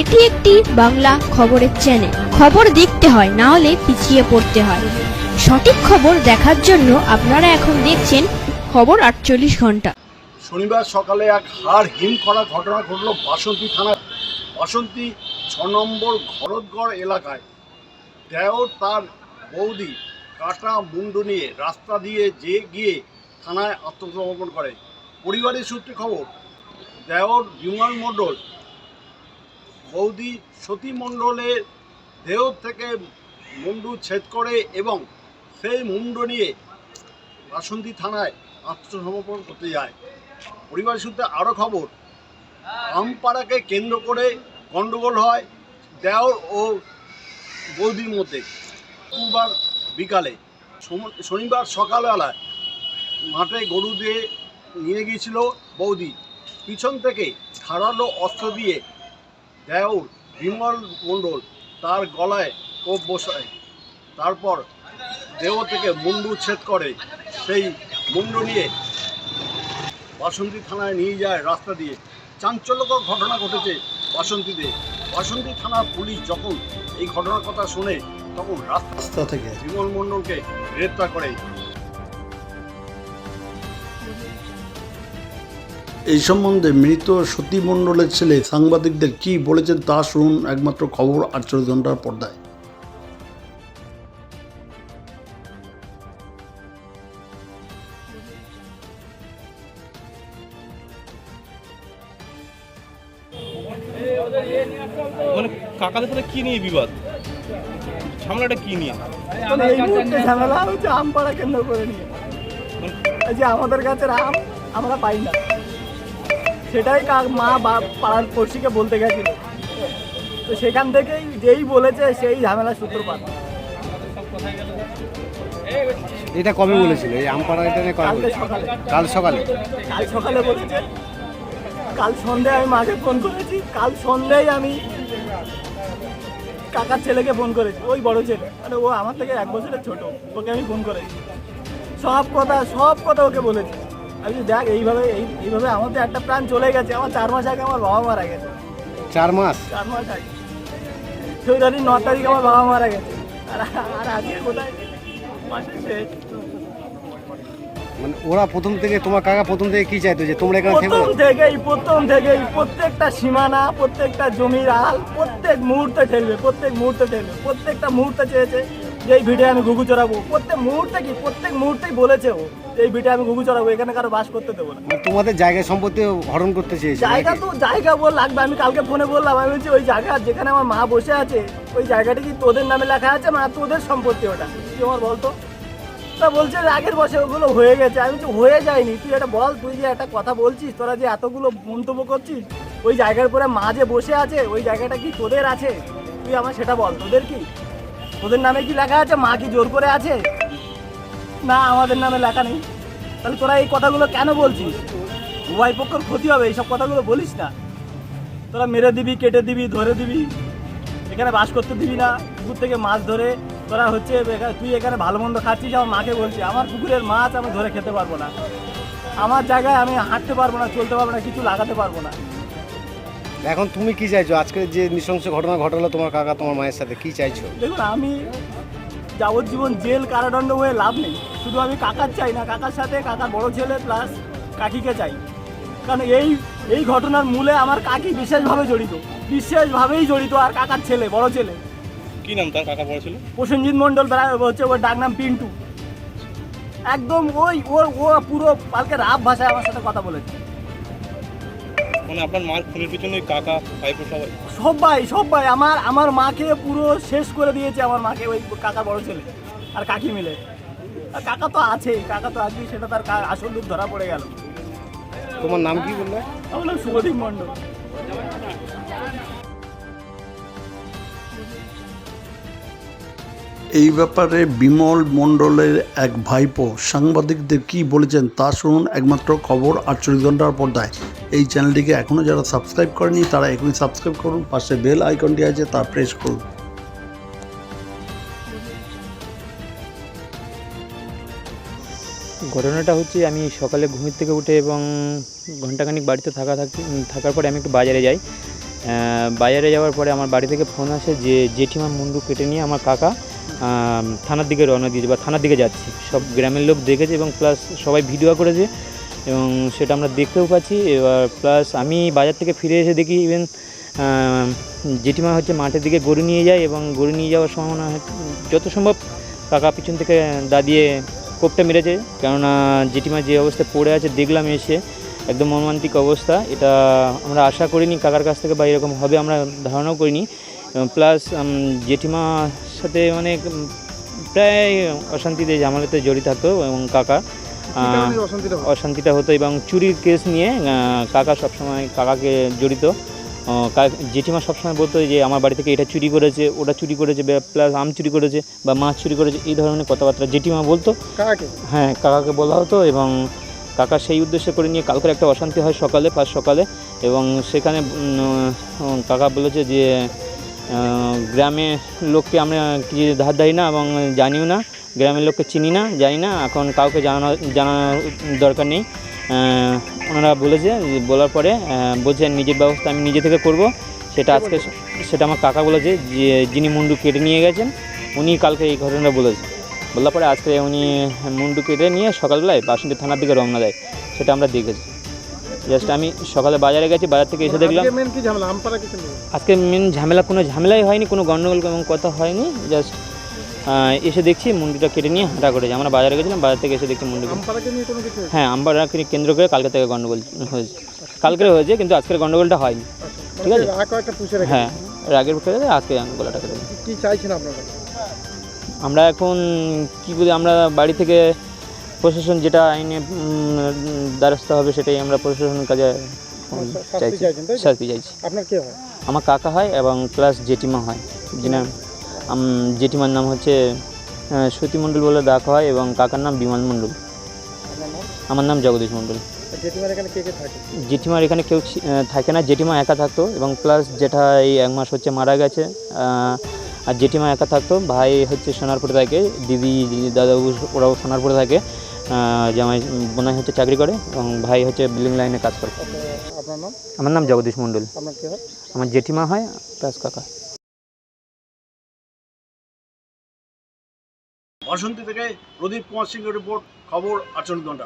এটি একটি বাংলা খবরের চ্যানেল খবর দেখতে হয়, না হলে পিছিয়ে পড়তে হয়। সঠিক খবর দেখার জন্য আপনারা এখন দেখছেন খবর আটচল্লিশ ঘণ্টা। শনিবার সকালে এক হাড় হিম করা ঘটনা ঘটল বাসন্তী থানার, বাসন্তী ছ নম্বর ঘরতগড় এলাকায়। দেওর তার বৌদি কাটা মুন্ডু নিয়ে রাস্তা দিয়ে যে গিয়ে থানায় আত্মসমর্পণ করে। পরিবারের সূত্রে খবর, দেওর বিমল মণ্ডল বৌদি সতী মণ্ডলের দেহ থেকে মুন্ডু ছেদ করে এবং সেই মুন্ডু নিয়ে বাসন্তী থানায় আত্মসমর্পণ করতে যায়। পরিবার সূত্রে আরও খবর, আমপাড়াকে কেন্দ্র করে গণ্ডগোল হয় দেওর ও বৌদির মধ্যে। শুক্রবার বিকালে শনিবার সকালবেলায় মাঠে গরু দিয়ে নিয়ে গিয়েছিল বৌদি। পিছন থেকে ধারালো অস্ত্র দিয়ে দেওর বিমল মণ্ডল তার গলায় কোপ বসায়। তারপর দেহ থেকে মুন্ডু ছেদ করে। সেই মুন্ডু নিয়ে বাসন্তী থানায় নিয়ে যায় রাস্তা দিয়ে। চাঞ্চল্যকর ঘটনা ঘটেছে বাসন্তীতে। বাসন্তী থানার পুলিশ যখন এই ঘটনার কথা শোনে তখন রাস্তা রাস্তা থেকে। বিমল মণ্ডলকে গ্রেপ্তার করে। এই সম্বন্ধে মৃত সতী মণ্ডলের ছেলে সাংবাদিকদের কি বলেছেন তা শুনুন একমাত্র খবর আটচল্লিশ ঘণ্টার পর্দায়। মানে কাকাদের সাথে কি নিয়ে বিবাদ? ঝামেলাটা কি নিয়ে? মানে এই মুহূর্তে ঝামেলা হচ্ছে আম পাড়া কেন্দ্র করে নিয়ে। এই যে আমাদের গাছের আম আমরা পাই না। সেটাই কা- মা বা- পাড়ার পড়শিকে বলতে গেছিল। তো সেখান থেকেই যেই বলেছে সেই ঝামেলা সূত্রপাত। এটা কবে বলেছিল? এই আমপাড়া এটা নিয়ে কবে কাল সকালে? কাল সকালে বলেছে। কাল সন্ধ্যায় আমি মাকে ফোন করেছি। কাল সন্ধ্যায় আমি কাকার ছেলেকে ফোন করেছি ওই বড় ছেলে। মানে ও আমার থেকে এক বছরের ছোট ওকে আমি ফোন করেছি। সব কথা সব কথা ওকে বলেছি। আমি দেখ এইভাবে এই এইভাবে আমাদের একটা প্রাণ চলে গেছে। আমার চার মাস আগে আমার বাবা মারা গেছে। চার মাস? চার মাস আগে। তারিখ ন তারিখ আমার বাবা মারা গেছে। আর আর আজকে কোথায়? মাসের শেষ। মানে ওরা প্রথম থেকে তোমার কাকা প্রথম থেকে কি চাইতো যে তোমরা এখানে থেকো প্রথম থেকেই প্রথম থেকেই প্রত্যেকটা সীমানা প্রত্যেকটা জমির আল প্রত্যেক মুহূর্তে ঠেলবে প্রত্যেক মুহূর্তে ঠেলবে প্রত্যেকটা মুহূর্তে চেয়েছে। যে এই ভিটে আমি ঘুঘু চড়াবো। প্রত্যেক মুহূর্তে কি? প্রত্যেক মুহূর্তেই বলেছে ও এই ভিটে আমি ঘুঘু চড়াবো এখানে কারও বাস করতে দেবো না। মানে তোমাদের জায়গা সম্পত্তি হরণ করতে চেয়েছে জায়গা তো জায়গা বল লাগবে আমি কালকে ফোনে বললাম আমি বলছি ওই জায়গা যেখানে আমার মা বসে আছে ওই জায়গাটা কি তোদের নামে লেখা আছে? না তোদের সম্পত্তি ওটা। কি আমার বলতো তা? বলছে আগের বছর ওগুলো হয়ে গেছে। আমি বলছি হয়ে যায়নি। তুই এটা বল তুই যে একটা কথা বলছিস তোরা যে এতগুলো মন্তব্য করছিস ওই জায়গার পরে মা যে বসে আছে ওই জায়গাটা কি তোদের আছে? তুই আমার সেটা বল তোদের কি? তোদের নামে কি লেখা আছে? মা কি জোর করে আছে? না, আমাদের নামে লেখা নেই। তাহলে তোরা এই কথাগুলো কেন বলছিস? উভয় পক্ষের ক্ষতি হবে, এইসব কথাগুলো বলিস না। তোরা মেরে দিবি, কেটে দিবি, ধরে দিবি। এখানে বাস করতে দিবি না। পুকুর থেকে মাছ ধরে তোরা হচ্ছে তুই এখানে ভালো মন্দ খাচ্ছিস, আমার মাকে বলছি, আমার পুকুরের মাছ আমি ধরে খেতে পারব না। আমার জায়গায় আমি হাঁটতে পারব না, চলতে পারব না, কিছু লাগাতে পারব না। এখন তুমি কি চাইছো? আজকে যে নৃশংস ঘটনা ঘটালো তোমার কাকা তোমার মায়ের সাথে কি চাইছো? দেখুন আমি যাবজ্জীবন জেল কারাদণ্ড হয়ে লাভ নেই। শুধু আমি কাকার চাই না কাকার সাথে কাকার বড় ছেলে প্লাস কাকিকে চাই। কারণ এই এই ঘটনার মূলে আমার কাকি বিশেষভাবে জড়িত। বিশেষভাবেই জড়িত আর কাকার ছেলে বড় ছেলে। কি নাম তার কাকা বড় ছেলে? প্রসেনজিৎ মণ্ডল বেড়া- হচ্ছে ওর ডাক নাম পিন্টু। একদম ওই ও ও পুরো কালকে রাব ভাষায় আমার সাথে কথা বলেছে। মানে আপনার মার খুনের পিছনে ওই কাকা ভাইপো সবাই? সবাই সবাই আমার আমার মাকে পুরো শেষ করে দিয়েছে আমার মাকে ওই কাকা বড় ছেলে আর কাকি মিলে। আর কাকা তো আছেই কাকা তো আছেই সেটা তার আসল রূপ ধরা পড়ে গেল। তোমার নাম কি বললে? আমার নাম শুভদীপ মণ্ডল। এই ব্যাপারে বিমল মণ্ডলের এক ভাইপো সাংবাদিকদের কি বলেছেন তা শুনুন একমাত্র খবর আটচল্লিশ ঘণ্টার পর্দায়। এই চ্যানেলটিকে এখনও যারা সাবস্ক্রাইব করেনি, তারা এখনই সাবস্ক্রাইব করুন, পাশে বেল আইকনটি আছে, তা প্রেস করুন। ঘটনাটা হচ্ছে, আমি সকালে ঘুমের থেকে উঠে এবং ঘন্টাখানিক বাড়িতে থাকা থাকি, থাকার পরে আমি একটু বাজারে যাই। বাজারে যাওয়ার পরে আমার বাড়ি থেকে ফোন আসে যে জেঠিমার মুন্ডু কেটে নিয়ে আমার কাকা থানার দিকে রওনা দিয়েছে বা থানার দিকে যাচ্ছে। সব গ্রামের লোক দেখেছে এবং প্লাস সবাই ভিডিও করেছে এবং সেটা আমরা দেখতেও পাচ্ছি। এবার প্লাস আমি বাজার থেকে ফিরে এসে দেখি ইভেন জেঠিমা হচ্ছে মাঠের দিকে গরু নিয়ে যায় এবং গরু নিয়ে যাওয়ার সম্ভাবনা যত সম্ভব কাকা পিছন থেকে দাঁড়িয়ে কোপটা মেরেছে। কেননা জেঠিমা যে অবস্থায় পড়ে আছে, দেখলাম এসে একদম মর্মান্তিক অবস্থা। এটা আমরা আশা করিনি কাকার কাছ থেকে বা এরকম হবে আমরা ধারণাও করিনি। প্লাস জেঠিমার সাথে অনেক প্রায় অশান্তিতে ঝামেলাতে জড়িত থাকতো এবং কাকা অশান্তিটা হতো। এবং চুরির কেস নিয়ে কাকা সবসময় কাকাকে জড়িত। জেঠিমা সবসময় বলতো যে আমার বাড়ি থেকে এটা চুরি করেছে ওটা চুরি করেছে প্লাস আম চুরি করেছে বা মাছ চুরি করেছে এই ধরনের কথাবার্তা জেঠিমা বলতো। কাকাকে? হ্যাঁ কাকাকে বলা হতো এবং কাকা সেই উদ্দেশ্য করে নিয়ে কালকের একটা অশান্তি হয় সকালে পাঁচ সকালে এবং সেখানে কাকা বলেছে যে গ্রামের লোককে আমরা কিছু ধার ধারি না এবং জানিও না গ্রামের লোককে চিনি না জানি না এখন কাউকে জানানো জানানোর দরকার নেই। ওনারা বলেছে যে বলার পরে বলছে নিজের ব্যবস্থা আমি নিজে থেকে করব। সেটা আজকে সেটা আমার কাকা বলেছে যে যিনি মুন্ডু কেটে নিয়ে গেছেন উনি কালকে এই ঘটনাটা বলেছে। বলার পরে আজকে উনি মুন্ডু কেটে নিয়ে সকালবেলায় বাসন্তী থানার দিকে রওনা দেয় সেটা আমরা দেখেছি। জাস্ট আমি সকালে বাজারে গেছি বাজার থেকে এসে দেখলাম। আজকে মেন ঝামেলা? কোনো ঝামেলাই হয়নি কোনো গণ্ডগোল এবং কথা হয়নি। জাস্ট এসে দেখছি মুন্ডুটা কেটে নিয়ে হাঁটা করেছে। আমরা বাজারে গেছিলাম বাজার থেকে এসে দেখছি মুন্ডু হ্যাঁ আমবাড়াকে কেন্দ্র করে কালকে থেকে গণ্ডগোল হয়েছে। কালকে হয়েছে কিন্তু আজকের গণ্ডগোলটা হয়নি। ঠিক আছে? পুষে রেখে হ্যাঁ রাগের পক্ষে আজকে গলাটা কেটে কি চাইছেন আপনারা? আমরা এখন কি বলি আমরা বাড়ি থেকে প্রশাসন যেটা আইনে দ্বারস্থ হবে সেটাই আমরা প্রশাসনের কাজে চাইছি? শাস্তি চাইছি। আপনার কে হয়? আমার কাকা হয় এবং প্লাস জেঠিমা হয়। যিনি আম- জেঠিমার নাম হচ্ছে সতী মণ্ডল বলে ডাকা হয় এবং কাকার নাম বিমল মণ্ডল। আমার নাম জগদীশ মণ্ডল। জেঠিমার এখানে কেউ থাকে না জেঠিমা একা থাকতো এবং প্লাস জেঠা এই এক মাস হচ্ছে মারা গেছে আর জেঠিমা একা থাকতো ভাই হচ্ছে সোনারপুরে থাকে দিদি দিদি দাদাবু ওরাও সোনারপুরে থাকে। জামাই বোনাই হচ্ছে চাকরি করে এবং ভাই হচ্ছে বিল্ডিং লাইনে কাজ করে। আপনার- নাম? আমার নাম জগদীশ মন্ডল আপনার কে হয়? আমার জেঠিমা হয় প্লাস কাকা। বাসন্তী থেকে প্রদীপ কুমার সিং রিপোর্ট খবর আচরণ ঘণ্টা